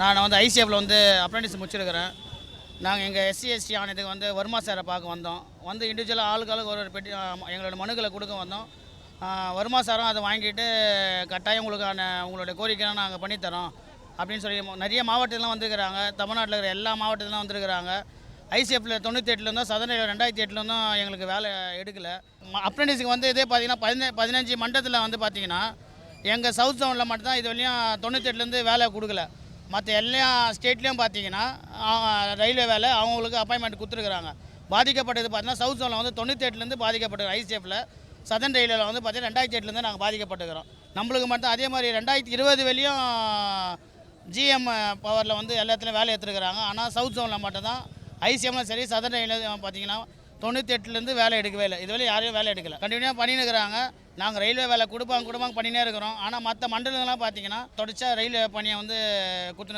நான் வந்து ஐசிஎஃப்ல வந்து அப்ரெண்டிஸ் முடிச்சிருக்கிறேன். நாங்கள் எங்கள் எஸ்சி எஸ்டி ஆணையத்துக்கு வந்து வருமா சாரை பார்க்க வந்தோம். வந்து இண்டிவிஜுவலாக ஆளுக்கு ஆளுக்கு ஒரு ஒரு பெட்டி எங்களோட மனுக்களை கொடுக்க வந்தோம். வருமா சாரும் அதை வாங்கிட்டு கட்டாயம் உங்களுக்கான உங்களுடைய கோரிக்கையெல்லாம் நாங்கள் பண்ணித்தரோம் அப்படின்னு சொல்லி நிறைய மாவட்டத்திலாம் வந்திருக்கிறாங்க. தமிழ்நாட்டில் இருக்கிற எல்லா மாவட்டத்திலும் வந்திருக்கிறாங்க. ஐசிஎஃப்ல தொண்ணூற்றி எட்டுலேருந்தும் சதனை ரெண்டாயிரத்தி எட்டுலேருந்தும் எங்களுக்கு வேலை எடுக்கலை. அப்ரெண்டிஸுக்கு வந்து இதே பார்த்தீங்கன்னா பதின பதினஞ்சு மண்டலத்தில் வந்து பார்த்தீங்கன்னா எங்கள் சவுத் டவுனில் மட்டும்தான் இது வரையும் தொண்ணூத்தெட்டுலேருந்து வேலை கொடுக்கல. மற்ற எல்லா ஸ்டேட்லேயும் பார்த்தீங்கன்னா ரயில்வே வேலை அவங்களுக்கு அப்பாயின்மெண்ட் கொடுத்துருக்குறாங்க. பாதிக்கப்பட்டது பார்த்தீங்கன்னா சவுத் ஜோனில் வந்து தொண்ணூத்தெட்டுலேருந்து பாதிக்கப்பட்டது ஐசிஎஃப்பில் சதன் ரயில்வேல வந்து பார்த்தீங்கன்னா ரெண்டாயிரத்தி எட்டுலேருந்து நாங்கள் பாதிக்கப்பட்டுக்கிறோம் நம்மளுக்கு மட்டும் அதே மாதிரி ரெண்டாயிரத்தி இருபது வெளியும் ஜிஎம் பவரில் வந்து எல்லாத்துலேயும் வேலை எடுத்துருக்குறாங்க. ஆனால் சவுத் ஜோனில் மட்டும்தான் ஐசிஎம்ல சரி சதன் ரயில்வே பார்த்தீங்கன்னா தொண்ணூற்றி எட்டுலேருந்து வேலை எடுக்கவே இல்லை. இதுவரை யாரையும் வேலை எடுக்கல. கண்டினியூவாக பண்ணின்னு இருக்கிறாங்க நாங்கள் ரயில்வே வேலை கொடுப்பாங்க கொடுப்பாங்க பண்ணினே இருக்கிறோம். ஆனால் மற்ற மண்டலங்கள்லாம் பார்த்தீங்கன்னா தொடர்ச்சியாக ரயில்வே பணியை வந்து கொடுத்துன்னு